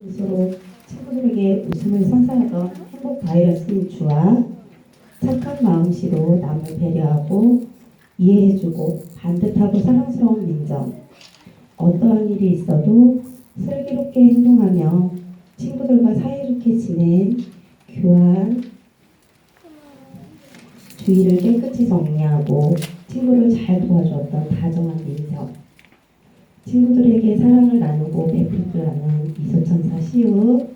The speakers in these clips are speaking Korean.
스스로 친구들에게 웃음을 선사하던 행복 바이러스인 주와 착한 마음씨로 남을 배려하고 이해해주고 반듯하고 사랑스러운 민정. 어떠한 일이 있어도 슬기롭게 행동하며 친구들과 사이좋게 지낸 교환, 주위를 깨끗이 정리하고 친구를 잘 도와주었던 다정한 민정. 친구들에게 사랑을 나누고 아는 시우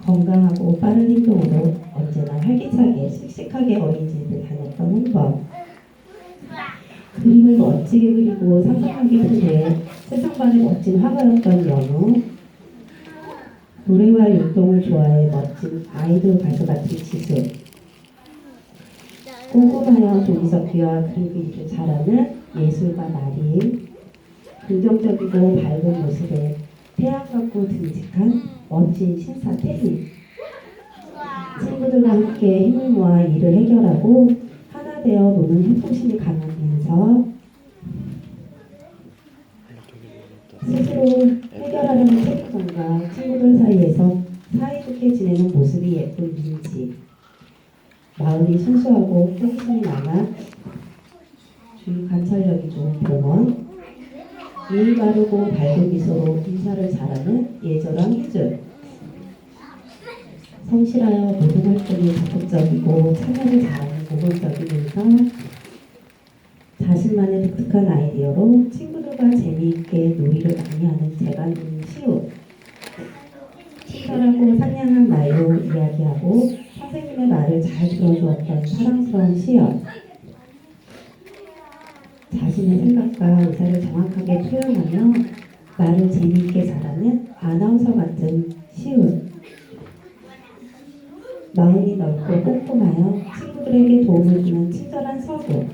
건강하고 빠른 행동으로 언제나 활기차게 씩씩하게 어린이집을 다녔던 홍범 그림을 멋지게 그리고 상상하기 편해 세상반의 멋진 화가였던 연우. 노래와 율동을 좋아해 멋진 아이돌 가수 같은 지수. 꼼꼼하여 그림 그리기를 잘하는 예술가 나린 긍정적이고 밝은 모습에 태양 같고 듬직한 멋진 신사 태희. 친구들과 함께 힘을 모아 일을 해결하고 하나 되어 노는 협동심이 강한 민서. 스스로 해결하려는 책임감과 친구들 사이에서 사이좋게 지내는 모습이 예쁜 민지. 마음이 순수하고 호기심이 많아 주위 관찰력이 좋은 봉원 바르고 밝은 미소로 인사를 잘하는 예절한 희준. 성실하여 모든 활동에 적극적이고 참여를 잘하는 모범적이면서 자신만의 독특한 아이디어로 친구들과 재미있게 놀이를 많이 하는 재간둥이 시우. 친절하고 상냥한 말로 이야기하고 선생님의 말을 잘 들어주었던 사랑스러운 시연 자신의 생각과 의사를 정확하게 표현하며 말을 재미있게 잘하는 아나운서 같은 시운 마음이 넓고 꼼꼼하여 친구들에게 도움을 주는 친절한 서구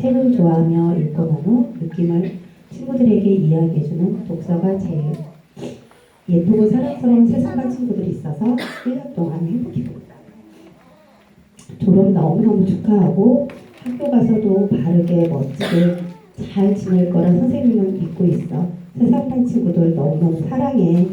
책을 좋아하며 읽고 난 후 느낌을 친구들에게 이야기해주는 독서가 제일 예쁘고 사랑스러운 세상반 친구들이 있어서 1년 동안 행복했습니다. 졸업 너무너무 축하하고 학교 가서도 바르게 멋지게 잘 지낼 거라 선생님은 믿고 있어. 세상반 친구들 너무너무 사랑해.